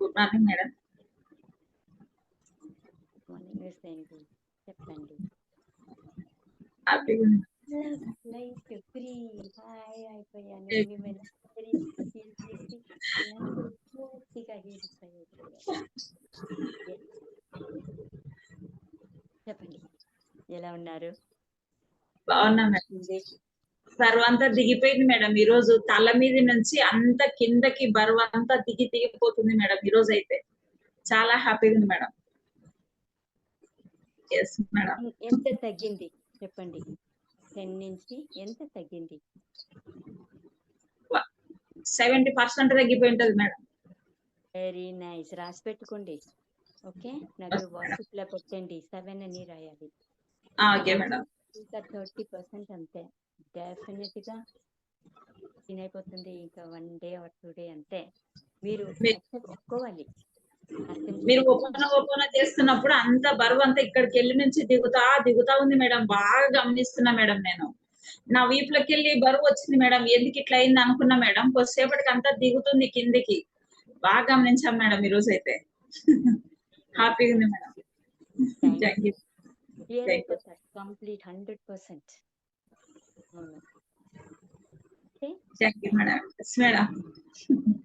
Good morning madam morning miss ఏంటి చెప్పండి హ్యాపీగా ఉంది లైక్ ఫ్రీ హాయ్ అయిపోయాను Yes. మిమ్మల్ని అందరి heal చేసి అందరూ పూర్తిగా heal అయిపోయారు. Yes. చెప్పండి ఎలా ఉన్నారు బాగున్నా మేడం బరువు అంతా దిగిపోయింది మేడం. ఈ రోజు తల మీద నుంచి అంత కిందకి బరువు అంతా దిగి దిగిపోతుంది మేడం ఈ రోజు అయితే. చాలా హ్యాపీగా ఉంది మేడం. Yes madam. ఎంత తగ్గింది? చెప్పండి. టెన్ నుంచి ఎంత తగ్గింది? సెవెంటీ పర్సెంట్ తగ్గిపోయి ఉంటది మేడం. వెరీ నైస్ రాసి పెట్టుకోండి. ఓకే? నాకు వాట్సాప్లో పెట్టండి. సెవెన్ అని రాయాలి. Okay madam. ఇంకా థర్టీ పర్సెంట్ అంతే. డెఫినెట్గా తినైపోతుంది ఇంకా one day or two day అంతే మీరు అర్థం మీరు. ఓపెన్ ఓపెన్ చేస్తున్నప్పుడు అంత బరువు అంతా ఇక్కడికి వెళ్ళి నుంచి దిగుతా దిగుతా ఉంది మేడం. బాగా గమనిస్తున్నా మేడం నేను. నా వీపులోకి వెళ్ళి బరువు వచ్చింది మేడం. ఎందుకు ఇట్లా అయింది అనుకున్నా మేడం. కొద్దిసేపటికి అంతా దిగుతుంది కిందికి. బాగా గమనించాం మేడం ఈ రోజు అయితే హ్యాపీగా ఉంది madam. Thank thank you Okay. Thank you, madam. Yes, madam.